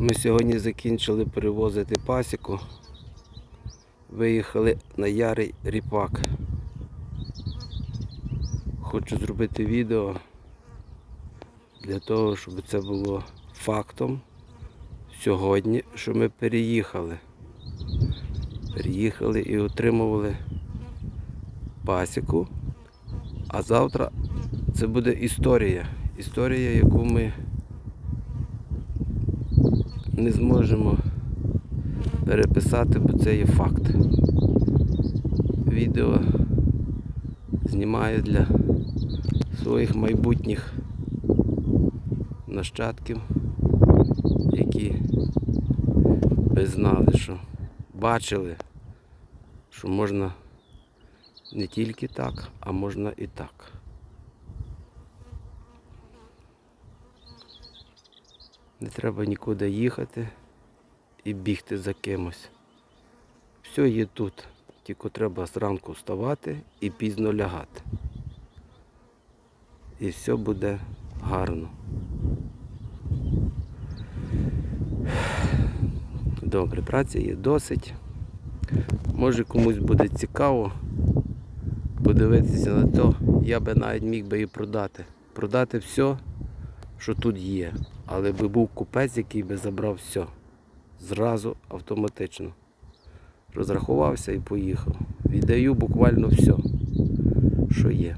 Ми сьогодні закінчили перевозити пасіку. Виїхали на ярий ріпак. Хочу зробити відео для того, щоб це було фактом сьогодні, що ми переїхали. Переїхали і отримували пасіку. А завтра це буде історія. Історія, яку ми не зможемо переписати, бо це є факт. Відео знімаю для своїх майбутніх нащадків, які би знали, що бачили, що можна не тільки так, а можна і так. Не треба нікуди їхати і бігти за кимось. Все є тут. Тільки треба зранку вставати і пізно лягати. І все буде гарно. Добре, праці є досить. Може комусь буде цікаво подивитися на то, я би навіть міг би і продати. Продати все, що тут є. Але би був купець, який би забрав все. Зразу автоматично. Розрахувався і поїхав. Віддаю буквально все, що є.